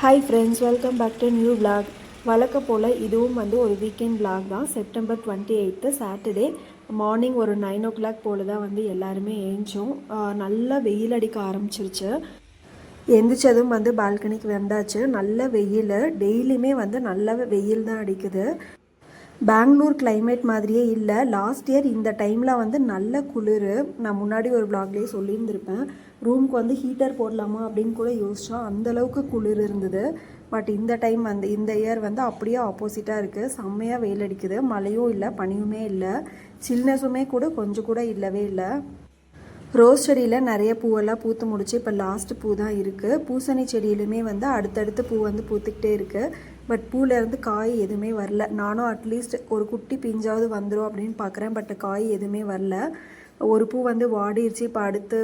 Hi friends welcome back to new vlog வழக்க போல் இதுவும் வந்து ஒரு வீக்கெண்ட் விளாக் தான். September twenty eight Saturday morning ஒரு நைன் ஓ கிளாக் போல் தான் வந்து எல்லாருமே ஏஞ்சோம். நல்லா வெயில் அடிக்க ஆரம்பிச்சிருச்சு. எந்திரிச்சதும் வந்து பால்கனிக்கு வந்தாச்சு. நல்ல வெயில். டெய்லியுமே வந்து நல்ல வெயில் தான் அடிக்குது. பெங்களூர் கிளைமேட் மாதிரியே இல்லை. லாஸ்ட் இயர் இந்த டைமில் வந்து நல்ல குளிர். நான் முன்னாடி ஒரு ப்ளாக்லேயே சொல்லியிருந்திருப்பேன். ரூம்க்கு வந்து ஹீட்டர் போடலாமா அப்படின்னு கூட யோசித்தோம் அந்தளவுக்கு குளிர் இருந்தது. பட் இந்த டைம் வந்து இந்த இயர் வந்து அப்படியே ஆப்போசிட்டாக இருக்குது செம்மையாக வெயில் அடிக்குது. மழையும் இல்லை பனியுமே இல்லை. சில்னஸுமே கூட கொஞ்சம் கூட இல்லவே இல்லை. ரோஸ் செடியில் நிறைய பூவெல்லாம் பூத்து முடிச்சு இப்போ லாஸ்ட் பூ தான் இருக்குது பூசணி செடியிலுமே வந்து அடுத்தடுத்து பூ வந்து பூத்துக்கிட்டே இருக்குது பட் பூலேருந்து காய் எதுவுமே வரல. நானும் அட்லீஸ்ட் ஒரு குட்டி பிஞ்சாவது வந்துடும் அப்படின்னு பார்க்குறேன் பட் காய் எதுவுமே வரல. ஒரு பூ வந்து வாடிருச்சு. இப்போ அடுத்து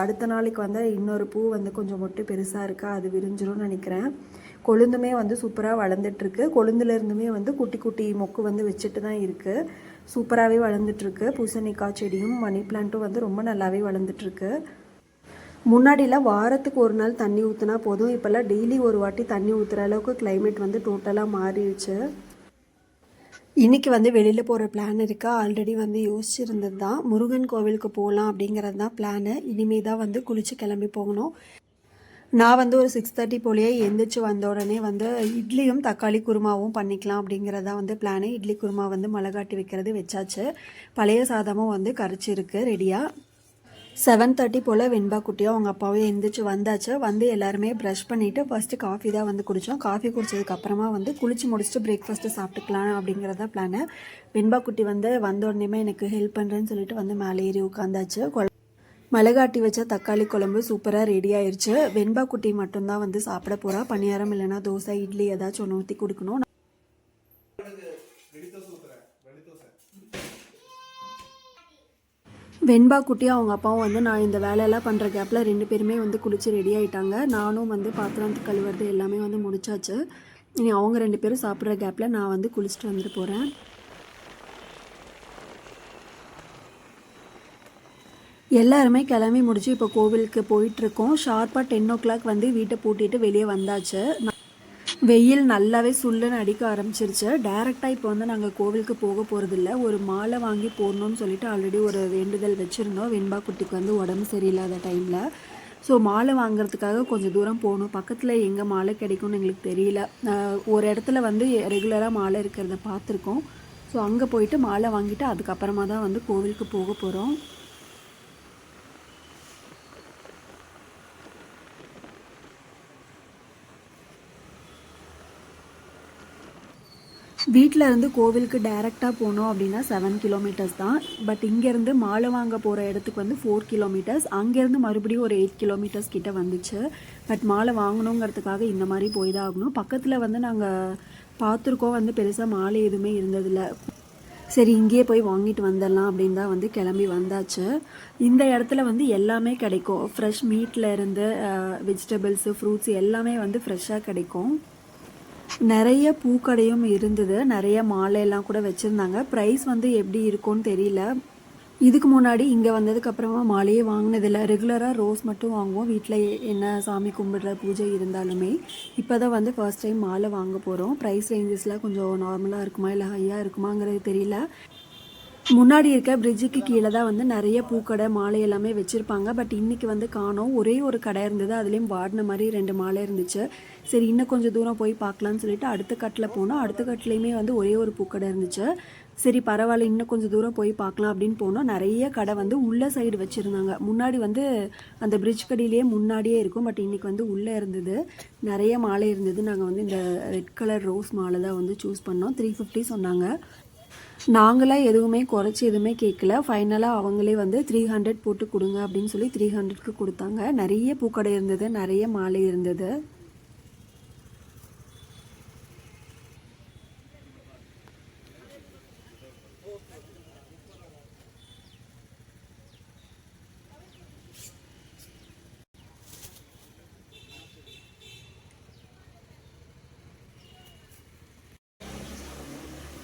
அடுத்த நாளைக்கு வந்து இன்னொரு பூ வந்து கொஞ்சம் மொட்டு பெருசாக இருக்கா? அது விரிஞ்சிரும்னு நினைக்கிறேன். கொழுந்துமே வந்து சூப்பராக வளர்ந்துட்டுருக்கு. கொழுந்துலேருந்துமே வந்து குட்டி குட்டி மொக்கு வந்து வச்சுட்டு தான் இருக்குது சூப்பராகவே வளர்ந்துட்டுருக்கு. பூசணிக்காய் செடியும் மணி பிளான்ட்டும் வந்து ரொம்ப நல்லாவே வளர்ந்துட்டுருக்கு. முன்னாடிலாம் வாரத்துக்கு ஒரு நாள் தண்ணி ஊற்றினா போதும். இப்போல்லாம் டெய்லி ஒரு வாட்டி தண்ணி ஊற்றுற அளவுக்கு கிளைமேட் வந்து டோட்டலாக மாறிடுச்சு. இன்னைக்கு வந்து வெளியில் போகிற பிளான் இருக்கா? ஆல்ரெடி வந்து யோசிச்சிருந்தது தான். முருகன் கோவிலுக்கு போகலாம் அப்படிங்கிறது தான் பிளானு இனிமே தான் வந்து குளித்து கிளம்பி போகணும். நான் வந்து ஒரு சிக்ஸ் தேர்ட்டி போலேயே எந்திரிச்சு வந்த உடனே வந்து இட்லியும் தக்காளி குருமாவும் பண்ணிக்கலாம் அப்படிங்கிறதா வந்து பிளானு இட்லி குருமா வந்து மிளகாட்டி வைக்கிறது வச்சாச்சு. பழைய சாதமும் வந்து கரைச்சிருக்கு ரெடியாக செவன் தேர்ட்டி போல் வெண்பா குட்டியும் அவங்க அப்பாவும் எழுந்திரிச்சு வந்தாச்சு. வந்து எல்லாருமே ப்ரஷ் பண்ணிவிட்டு ஃபஸ்ட்டு காஃபி தான் வந்து குடித்தோம் காஃபி குடித்ததுக்கப்புறமா வந்து குளிச்சு முடிச்சுட்டு பிரேக்ஃபாஸ்ட்டு சாப்பிட்டுக்கலாம் அப்படிங்கிறத பிளானு வெண்பா குட்டி வந்து வந்த உடனேமே எனக்கு ஹெல்ப் பண்ணுறேன்னு சொல்லிட்டு வந்து மேலே ஏறி உட்காந்தாச்சு. மிளகாட்டி வச்ச தக்காளி குழம்பு சூப்பராக ரெடி ஆயிடுச்சு வெண்பா குட்டி மட்டும்தான் வந்து சாப்பிட போகிறா பணியாரம் இல்லைன்னா தோசை இட்லி ஏதாச்சும் ஒன்று ஊற்றி கொடுக்கணும். வெண்பா குட்டி அவங்க அப்பாவும் வந்து நான் இந்த வேலையெல்லாம் பண்ணுற கேப்பில் ரெண்டு பேருமே வந்து குளித்து ரெடி ஆகிட்டாங்க நானும் வந்து பாத்திரம் கழுவுறது எல்லாமே வந்து முடிச்சாச்சு. இனி அவங்க ரெண்டு பேரும் சாப்பிட்ற கேப்பில் நான் வந்து குளிச்சுட்டு வந்துட்டு போகிறேன் எல்லாருமே கிளம்பி முடிச்சு இப்போ கோவிலுக்கு போயிட்டுருக்கோம் ஷார்ப்பாக டென் ஓ கிளாக் வந்து வீட்டை பூட்டிட்டு வெளியே வந்தாச்சு. வெயில் நல்லாவே சுல்லுன்னு அடிக்க ஆரம்பிச்சிருச்சு. டேரெக்டாக இப்போ வந்து நாங்கள் கோவிலுக்கு போக போகிறதில்ல ஒரு மாலை வாங்கி போடணும்னு சொல்லிட்டு ஆல்ரெடி ஒரு வேண்டுதல் வச்சுருந்தோம். வெண்பா குட்டிக்கு வந்து உடம்பு சரியில்லாத டைமில் ஸோ மாலை வாங்குறதுக்காக கொஞ்சம் தூரம் போகணும். பக்கத்தில் எங்கே மாலை கிடைக்கும்னு எங்களுக்கு தெரியல. ஒரு இடத்துல வந்து ரெகுலராக மாலை இருக்கிறத பார்த்துருக்கோம். ஸோ அங்கே போயிட்டு மாலை வாங்கிட்டு அதுக்கப்புறமா தான் வந்து கோவிலுக்கு போக போகிறோம் வீட்டில் இருந்து கோவிலுக்கு டைரெக்டாக போனோம் அப்படின்னா செவன் கிலோமீட்டர்ஸ் தான். பட் இங்கேருந்து மாலை வாங்க போகிற இடத்துக்கு வந்து ஃபோர் கிலோமீட்டர்ஸ் அங்கேருந்து மறுபடியும் ஒரு எயிட் கிலோமீட்டர்ஸ் கிட்ட வந்துச்சு. பட் மாலை வாங்கணுங்கிறதுக்காக இந்த மாதிரி போய் தான் ஆகணும். பக்கத்தில் வந்து நாங்கள் பார்த்துருக்கோம். வந்து பெருசாக மாலை எதுவுமே இருந்ததில்ல. சரி இங்கேயே போய் வாங்கிட்டு வந்துடலாம் அப்படின்னு தான் வந்து கிளம்பி வந்தாச்சு. இந்த இடத்துல வந்து எல்லாமே கிடைக்கும். ஃப்ரெஷ் மீட்டில் இருந்து வெஜிடபிள்ஸு ஃப்ரூட்ஸ் எல்லாமே வந்து ஃப்ரெஷ்ஷாக கிடைக்கும். நிறைய பூக்கடையும் இருந்தது. நிறைய மாலையெல்லாம் கூட வச்சுருந்தாங்க. ப்ரைஸ் வந்து எப்படி இருக்கும்னு தெரியல. இதுக்கு முன்னாடி இங்கே வந்ததுக்கப்புறமா மாலையே வாங்கினதில்ல. ரெகுலராக ரோஸ் மட்டும் வாங்குவோம். வீட்டில் என்ன சாமி கும்பிடுற பூஜை இருந்தாலுமே இப்போ தான் வந்து ஃபர்ஸ்ட் டைம் மாலை வாங்க போகிறோம் ப்ரைஸ் ரேஞ்சஸ்லாம் கொஞ்சம் நார்மலாக இருக்குமா? இல்லை ஹையாக இருக்குமாங்கிறது தெரியல. முன்னாடி இருக்க பிரிட்ஜுக்கு கீழே தான் வந்து நிறைய பூக்கடை மாலை எல்லாமே வச்சுருப்பாங்க. பட் இன்னைக்கு வந்து காணோம் ஒரே ஒரு கடை இருந்தது. அதுலேயும் வாடின மாதிரி ரெண்டு மாலை இருந்துச்சு. சரி இன்னும் கொஞ்சம் தூரம் போய் பார்க்கலாம்னு சொல்லிட்டு அடுத்த கட்டில் போனோம். அடுத்த கட்டிலையுமே வந்து ஒரே ஒரு பூக்கடை இருந்துச்சு. சரி பரவாயில்ல இன்னும் கொஞ்சம் தூரம் போய் பார்க்கலாம் அப்படின்னு போனோம். நிறைய கடை வந்து உள்ள சைடு வச்சுருந்தாங்க. முன்னாடி வந்து அந்த பிரிட்ஜ் கடையிலேயே முன்னாடியே இருக்கும். பட் இன்றைக்கி வந்து உள்ளே இருந்தது. நிறைய மாலை இருந்தது. நாங்கள் வந்து இந்த ரெட் கலர் ரோஸ் மாலை தான் வந்து சூஸ் பண்ணோம். த்ரீ ஃபிஃப்டி சொன்னாங்க. நாங்களாம் எதுவுமே குறைச்சி எதுவுமே கேட்கல. ஃபைனலாக அவங்களே வந்து த்ரீ ஹண்ட்ரட் போட்டு கொடுங்க அப்படின்னு சொல்லி த்ரீ ஹண்ட்ரட்க்கு கொடுத்தாங்க. நிறைய பூக்கடை இருந்தது நிறைய மாலை இருந்தது.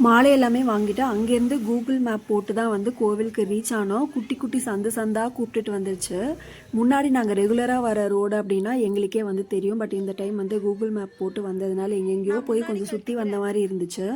மாலை எல்லாமே வாங்கிட்டு அங்கேருந்து கூகுள் மேப் போட்டு தான் வந்து கோவிலுக்கு ரீச் ஆனோம். குட்டி குட்டி சந்து சந்தாக கூப்பிட்டுட்டு வந்துருச்சு. முன்னாடி நாங்கள் ரெகுலராக வர ரோடு அப்படின்னா எங்களுக்கே வந்து தெரியும். பட் இந்த டைம் வந்து கூகுள் மேப் போட்டு வந்ததுனால எங்கெங்கேயோ போய் கொஞ்சம் சுற்றி வந்த மாதிரி இருந்துச்சு.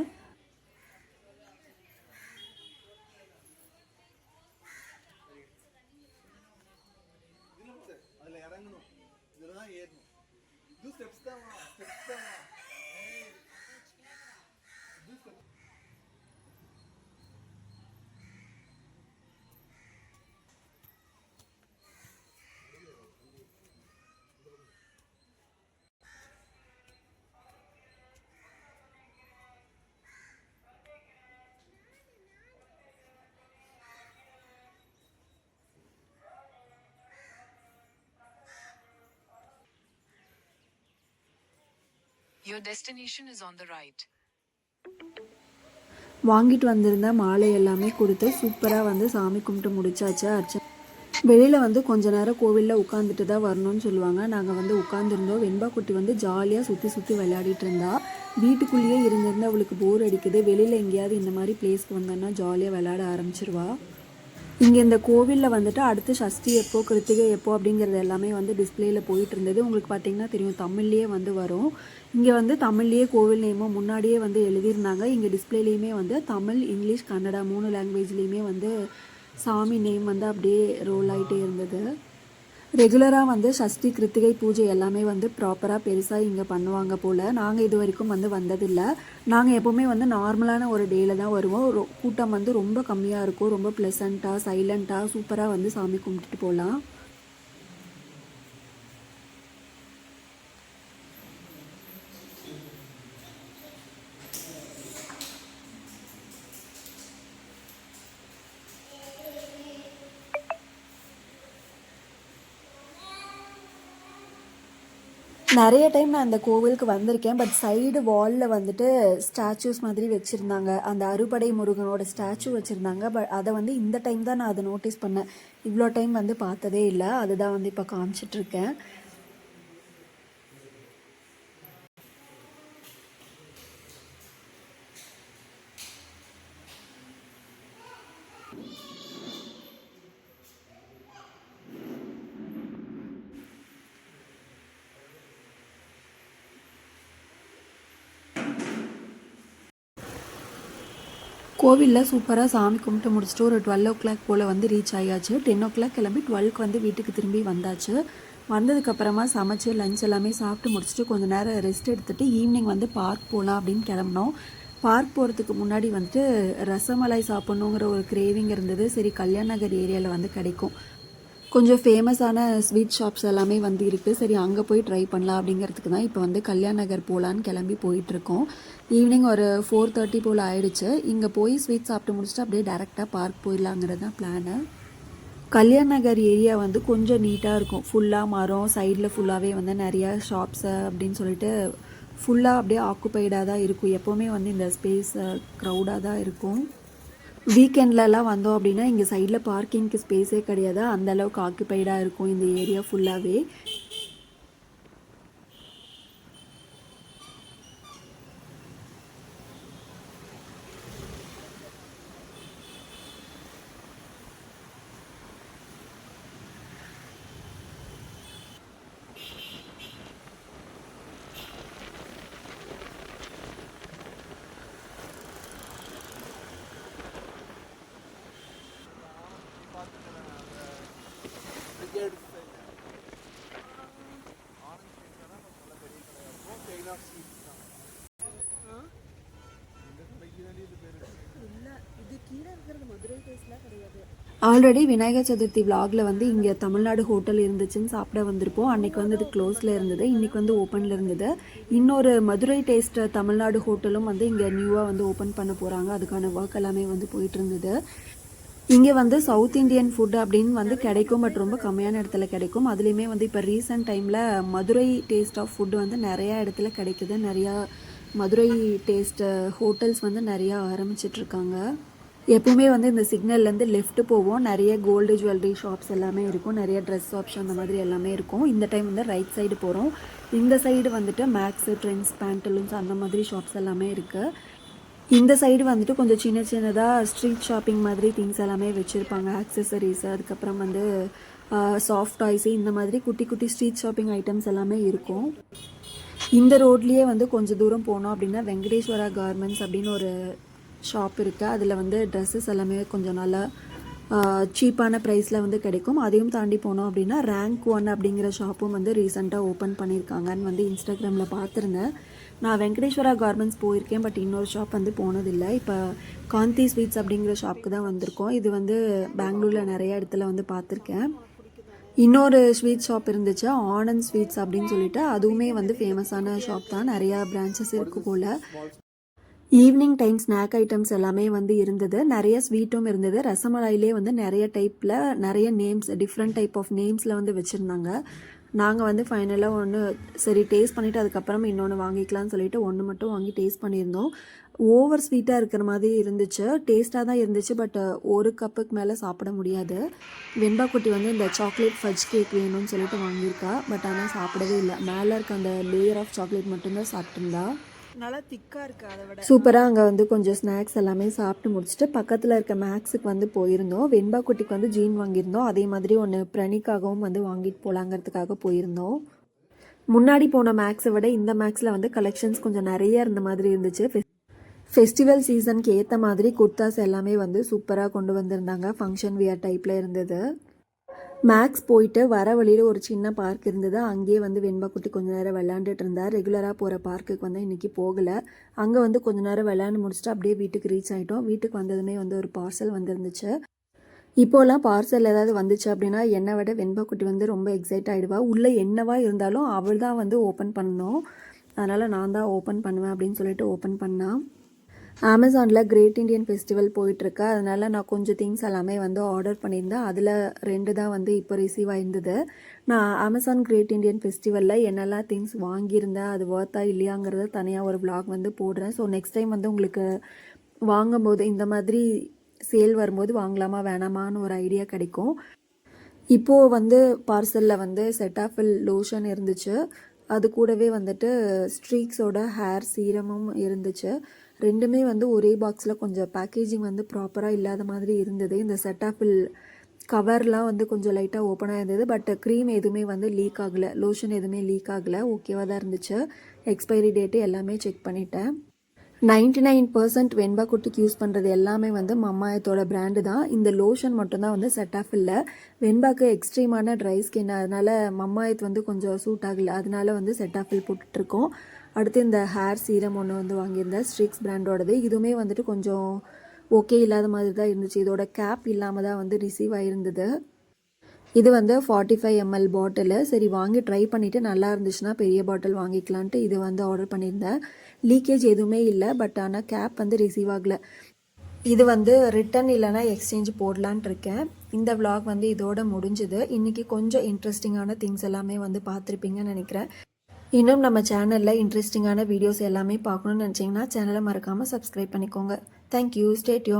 Your destination is on the right. வாங்கிட்டு வந்திருந்த மாலை எல்லாமே கொடுத்து சூப்பராக வந்து சாமி கும்பிட்டு முடிச்சாச்சு அர்ச்சனை வெளியில் வந்து கொஞ்ச நேரம் கோவிலில் உட்காந்துட்டு தான் வரணும்னு சொல்லுவாங்க. நாங்கள் வந்து உட்காந்துருந்தோம் வெண்பா குட்டி வந்து ஜாலியாக சுற்றி சுற்றி விளையாடிட்டு இருந்தா. வீட்டுக்குள்ளேயே இருந்திருந்து அவளுக்கு போர் அடிக்குது. வெளியில் எங்கேயாவது இந்த மாதிரி பிளேஸ்க்கு வந்தோன்னா ஜாலியாக விளையாட ஆரம்பிச்சிருவா. இங்கே இந்த கோவிலில் வந்துட்டு அடுத்து சஷ்டி எப்போ கிருத்திகை எப்போ அப்படிங்கிறது எல்லாமே வந்து டிஸ்பிளேயில் போயிட்டு இருந்தது உங்களுக்கு பார்த்தீங்கன்னா தெரியும் தமிழ்லேயே வந்து வரும். இங்கே வந்து தமிழ்லேயே கோவில் நேமும் முன்னாடியே வந்து எழுதியிருந்தாங்க. இங்கே டிஸ்பிளேலேயுமே வந்து தமிழ் இங்கிலீஷ் கன்னடா மூணு லாங்குவேஜ்லேயுமே வந்து சாமி நேம் வந்து அப்படியே ரோல் ஆகிட்டே இருந்தது. ரெகுலராக வந்து சஷ்டி கிருத்திகை பூஜை எல்லாமே வந்து ப்ராப்பராக பெருசாக இங்கே பண்ணுவாங்க போல். நாங்கள் இது வரைக்கும் வந்து வந்ததில்லை. நாங்கள் எப்போவுமே வந்து நார்மலான ஒரு டேயில் தான் வருவோம். ரொ- கூட்டம் வந்து ரொம்ப கம்மியாக இருக்கும். ரொம்ப ப்ளசண்ட்டாக சைலண்ட்டாக சூப்பராக வந்து சாமி கும்பிட்டுட்டு போகலாம் நிறைய டைம் நான் அந்த கோவிலுக்கு வந்திருக்கேன். பட் சைடு வாலில் வந்துட்டு ஸ்டாச்சூஸ் மாதிரி வச்சுருந்தாங்க. அந்த அறுபடை முருகனோட ஸ்டாச்சு வச்சுருந்தாங்க. பட் அதை வந்து இந்த டைம் தான் நான் அதை நோட்டீஸ் பண்ணேன். இவ்வளோ டைம் வந்து பார்த்ததே இல்லை. அதுதான் வந்து இப்போ காமிச்சிட்ருக்கேன் கோவிலில் சூப்பராக சாமி கும்பிட்டு முடிச்சுட்டு ஒரு டுவெல் ஓ கிளாக் போல் வந்து ரீச் ஆகியாச்சு டென் ஓ கிளாக் கிளம்பி டுவெல்க்கு வந்து வீட்டுக்கு திரும்பி வந்தாச்சு. வந்ததுக்கப்புறமா சமைச்சு லஞ்ச் எல்லாமே சாப்பிட்டு முடிச்சுட்டு கொஞ்ச நேரம் ரெஸ்ட் எடுத்துட்டு ஈவினிங் வந்து பார்க் போகலாம் அப்படின்னு கிளம்புனோம். பார்க் போகிறதுக்கு முன்னாடி வந்துட்டு ரசமலாய் சாப்பிட்ணுங்கிற ஒரு கிரேவிங் இருந்தது. சரி கல்யாண நகர் ஏரியாவில் வந்து கிடைக்கும். கொஞ்சம் ஃபேமஸான ஸ்வீட் ஷாப்ஸ் எல்லாமே வந்து இருக்குது சரி அங்கே போய் ட்ரை பண்ணலாம் அப்படிங்கிறதுக்கு தான் இப்போ வந்து கல்யாண நகர் போகலான்னு கிளம்பி போயிட்டுருக்கோம். ஈவினிங் ஒரு ஃபோர் தேர்ட்டி போல் ஆயிடுச்சு. இங்கே போய் ஸ்வீட் சாப்பிட்டு முடிச்சுட்டு அப்படியே டேரெக்டாக பார்க் போயிடலாங்கிறது தான் பிளானு கல்யாண நகர் ஏரியா வந்து கொஞ்சம் நீட்டாக இருக்கும். ஃபுல்லாக மரம் சைடில் ஃபுல்லாகவே வந்து நிறையா ஷாப்ஸு அப்படின்னு சொல்லிட்டு ஃபுல்லாக அப்படியே ஆக்குப்பைடாக தான் இருக்கும். எப்போவுமே வந்து இந்த ஸ்பேஸ் க்ரௌடாக தான் இருக்கும். வீக்கெண்ட்லலாம் வந்தோம் அப்படின்னா இங்கே சைடில் பார்க்கிங்க்கு ஸ்பேஸே கிடையாது. அந்தளவுக்கு ஆக்குப்பைடாக இருக்கும் இந்த ஏரியா ஃபுல்லாகவே பிரிகேட் ஆனந்த் ஸ்வீட்ஸ்னா கொஞ்சம் நல்ல பெரிய கடையாக இருக்கும் பெயின் ஆஃப் ஸ்வீட்ஸ் தான் இந்த கடைக்கு தான் இது பேர் ஆல்ரெடி விநாயகர் சதுர்த்தி விலாகில் வந்து இங்கே தமிழ்நாடு ஹோட்டல் இருந்துச்சுன்னு சாப்பிட வந்திருப்போம். அன்றைக்கி வந்து அது க்ளோஸில் இருந்தது. இன்றைக்கி வந்து ஓப்பனில் இருந்தது. இன்னொரு மதுரை டேஸ்ட் தமிழ்நாடு ஹோட்டலும் வந்து இங்கே நியூவாக வந்து ஓப்பன் பண்ண போகிறாங்க அதுக்கான ஒர்க் எல்லாமே வந்து போயிட்டு இருந்தது. இங்கே வந்து சவுத் இந்தியன் ஃபுட் அப்படின்னு வந்து கிடைக்கும் பட் ரொம்ப கம்மியான இடத்துல கிடைக்கும். அதுலேயுமே வந்து இப்போ ரீசெண்ட் டைமில் மதுரை டேஸ்ட் ஆஃப் ஃபுட் வந்து நிறையா இடத்துல கிடைக்குது. நிறையா மதுரை டேஸ்ட்டு ஹோட்டல்ஸ் வந்து நிறையா ஆரம்பிச்சிட்ருக்காங்க இருக்காங்க. எப்பவுமே வந்து இந்த சிக்னல்லேருந்து லெஃப்ட் போவோம். நிறைய கோல்டு ஜுவல்லரி ஷாப்ஸ் எல்லாமே இருக்கும். நிறைய ட்ரெஸ் ஷாப்ஸ் அந்த மாதிரி எல்லாமே இருக்கும். இந்த டைம் வந்து ரைட் சைடு போகிறோம் இந்த சைடு வந்துட்டு மேக்ஸு ட்ரெண்ட்ஸ் பேண்டலூன்ஸ் அந்த மாதிரி ஷாப்ஸ் எல்லாமே இருக்குது இந்த சைடு வந்துட்டு கொஞ்சம் சின்ன சின்னதாக ஸ்ட்ரீட் ஷாப்பிங் மாதிரி திங்ஸ் எல்லாமே வச்சுருப்பாங்க. ஆக்சசரிஸ் அதுக்கப்புறம் வந்து சாஃப்ட் டாய்ஸு இந்த மாதிரி குட்டி குட்டி ஸ்ட்ரீட் ஷாப்பிங் ஐட்டம்ஸ் எல்லாமே இருக்கும். இந்த ரோட்லேயே வந்து கொஞ்சம் தூரம் போனோம் அப்படின்னா வெங்கடேஸ்வரா கார்மெண்ட்ஸ் அப்படின்னு ஒரு ஷாப் இருக்குது அதில் வந்து ட்ரெஸ்ஸஸ் எல்லாமே கொஞ்சம் நல்லா சீப்பான ப்ரைஸில் வந்து கிடைக்கும். அதையும் தாண்டி போனோம் அப்படின்னா ரேங்க் ஒன் அப்படிங்கிற ஷாப்பும் வந்து ரீசெண்டாக ஓப்பன் பண்ணியிருக்காங்கன்னு வந்து இன்ஸ்டாகிராமில் பார்த்துருந்தேன். நான் வெங்கடேஸ்வரா கார்மெண்ட்ஸ் போயிருக்கேன் பட் இன்னொரு ஷாப் வந்து போனதில்லை. இப்போ காந்தி ஸ்வீட்ஸ் அப்படிங்கிற ஷாப்புக்கு தான் வந்திருக்கோம். இது வந்து பெங்களூரில் நிறைய இடத்துல வந்து பார்த்துருக்கேன். இன்னொரு ஸ்வீட் ஷாப் இருந்துச்சு ஆனந்த் ஸ்வீட்ஸ் அப்படின்னு சொல்லிட்டு. அதுவுமே வந்து ஃபேமஸான ஷாப் தான். நிறையா பிரான்ச்சஸ் இருக்கு போல். ஈவினிங் டைம் ஸ்நாக் ஐட்டம்ஸ் எல்லாமே வந்து இருந்தது. நிறைய ஸ்வீட்டும் இருந்தது. ரசமலாயிலே வந்து நிறைய டைப்பில் நிறைய நேம்ஸ் டிஃப்ரெண்ட் டைப் ஆஃப் நேம்ஸில் வந்து வச்சுருந்தாங்க. நாங்கள் வந்து ஃபைனலாக ஒன்று சரி டேஸ்ட் பண்ணிவிட்டு அதுக்கப்புறம் இன்னொன்று வாங்கிக்கலாம்னு சொல்லிட்டு ஒன்று மட்டும் வாங்கி டேஸ்ட் பண்ணியிருந்தோம். ஓவர் ஸ்வீட்டாக இருக்கிற மாதிரி இருந்துச்சு. டேஸ்ட்டாக தான் இருந்துச்சு பட் ஒரு கப்புக்கு மேலே சாப்பிட முடியாது. வெண்பா குட்டி வந்து இந்த சாக்லேட் ஃபஜ் கேக் வேணும்னு சொல்லிட்டு வாங்கியிருக்கா பட் ஆனால் சாப்பிடவே இல்லை. மேலே இருக்க அந்த லேயர் ஆஃப் சாக்லேட் மட்டும்தான் சாப்பிட்டுருந்தா. நல்லா திக்காக இருக்கு அதை விட. சூப்பராக அங்கே வந்து கொஞ்சம் ஸ்நாக்ஸ் எல்லாமே சாப்பிட்டு முடிச்சுட்டு பக்கத்தில் இருக்க மேக்ஸுக்கு வந்து போயிருந்தோம். வெண்பா குட்டிக்கு வந்து ஜீன் வாங்கியிருந்தோம். அதே மாதிரி ஒன்று பிரணிக்காகவும் வந்து வாங்கிட்டு போகலாங்கிறதுக்காக போயிருந்தோம். முன்னாடி போன மேக்ஸை விட இந்த மேக்ஸில் வந்து கலெக்ஷன்ஸ் கொஞ்சம் நிறைய இருந்த மாதிரி இருந்துச்சு. ஃபெஸ்டிவல் சீசனுக்கு ஏற்ற மாதிரி குர்தாஸ் எல்லாமே வந்து சூப்பராக கொண்டு வந்திருந்தாங்க. ஃபங்க்ஷன் வியர் டைப்பில் இருந்தது. மேக்ஸ் போயிட்டு வர வழியில் ஒரு சின்ன பார்க் இருந்தது. அங்கேயே வந்து வெண்பா குட்டி கொஞ்ச நேரம் விளையாண்டுட்டு இருந்தார். ரெகுலராக போகிற பார்க்குக்கு வந்து இன்றைக்கி போகலை. அங்கே வந்து கொஞ்ச நேரம் விளையாண்டு முடிச்சுட்டு அப்படியே வீட்டுக்கு ரீச் ஆகிட்டோம் வீட்டுக்கு வந்ததுமே வந்து ஒரு பார்சல் வந்துருந்துச்சு. இப்போலாம் பார்சல் ஏதாவது வந்துச்சு அப்படின்னா என்னை விட வெண்பா குட்டி வந்து ரொம்ப எக்ஸைட் ஆகிடுவா உள்ளே என்னவா இருந்தாலும் அவள் தான் வந்து ஓப்பன் பண்ணணும். அதனால் நான் தான் ஓப்பன் பண்ணுவேன் அப்படின்னு சொல்லிட்டு ஓப்பன் பண்ணான் அமேசானில் கிரேட் இண்டியன் ஃபெஸ்டிவல் போயிட்டுருக்கு. அதனால் நான் கொஞ்சம் திங்ஸ் எல்லாமே வந்து ஆர்டர் பண்ணியிருந்தேன். அதில் ரெண்டு தான் வந்து இப்போ ரிசீவ் ஆயிருந்தது. நான் அமேசான் கிரேட் இண்டியன் ஃபெஸ்டிவலில் என்னெல்லாம் திங்ஸ் வாங்கியிருந்தேன் அது ஒர்த்தா இல்லையாங்கிறத தனியாக ஒரு ப்ளாக் வந்து போடுறேன். ஸோ நெக்ஸ்ட் டைம் வந்து உங்களுக்கு வாங்கும்போது இந்த மாதிரி சேல் வரும்போது வாங்கலாமா வேணாமான்னு ஒரு ஐடியா கிடைக்கும். இப்போது வந்து பார்சலில் வந்து செட்டாஃபில் லோஷன் இருந்துச்சு. அது கூடவே வந்துட்டு ஸ்ட்ரீக்ஸோட ஹேர் சீரமும் இருந்துச்சு. ரெண்டுமே வந்து ஒரே பாக்ஸில் கொஞ்சம் பேக்கேஜிங் வந்து ப்ராப்பராக இல்லாத மாதிரி இருந்தது. இந்த செட்டாஃபில் கவர்லாம் வந்து கொஞ்சம் லைட்டாக ஓப்பனாக இருந்தது பட் க்ரீம் எதுவுமே வந்து லீக் ஆகலை. லோஷன் எதுவுமே லீக் ஆகலை. ஓகேவாக தான் இருந்துச்சு. எக்ஸ்பைரி டேட்டு எல்லாமே செக் பண்ணிட்டேன். நைன்டி நைன் பர்சன்ட் வெண்பா குட்டிக்கு யூஸ் பண்ணுறது எல்லாமே வந்து மம்மாயத்தோட பிராண்டு தான். இந்த லோஷன் மட்டும்தான் வந்து செட் ஆஃப் இல்லை வெண்பாக்கு எக்ஸ்ட்ரீமான ட்ரை ஸ்கின் அதனால் மம்மாயத் வந்து கொஞ்சம் சூட் ஆகலை. அதனால வந்து செட் ஆஃபில் போட்டுட்ருக்கோம் அடுத்து இந்த ஹேர் சீரம் ஒன்று வந்து வாங்கியிருந்தேன். ஸ்ட்ரிக்ஸ் பிராண்டோடது இதுவுமே வந்துட்டு கொஞ்சம் ஓகே இல்லாத மாதிரி தான் இருந்துச்சு. இதோட கேப் இல்லாமல் தான் வந்து ரிசீவ் ஆகிருந்தது இது வந்து ஃபார்ட்டி ஃபைவ் எம்எல் பாட்டிலு சரி வாங்கி ட்ரை பண்ணிவிட்டு நல்லா இருந்துச்சுன்னா பெரிய பாட்டில் வாங்கிக்கலான்ட்டு இது வந்து ஆர்டர் பண்ணியிருந்தேன். லீக்கேஜ் எதுவுமே இல்லை பட் ஆனால் கேப் வந்து ரிசீவ் ஆகலை. இது வந்து ரிட்டன் இல்லைனா எக்ஸ்சேஞ்ச் போடலான்ட்டு இருக்கேன். இந்த விளாக் வந்து இதோட முடிஞ்சுது. இன்றைக்கி கொஞ்சம் இன்ட்ரெஸ்டிங்கான திங்ஸ் எல்லாமே வந்து பார்த்துருப்பீங்கன்னு நினைக்கிறேன். இன்னும் நம்ம சேனலில் இன்ட்ரெஸ்டிங்கான வீடியோஸ் எல்லாமே பார்க்கணுன்னு நினச்சிங்கன்னா சேனலை மறக்காமல் சப்ஸ்கிரைப் பண்ணிக்கோங்க. தேங்க்யூ ஸ்டேட்யூ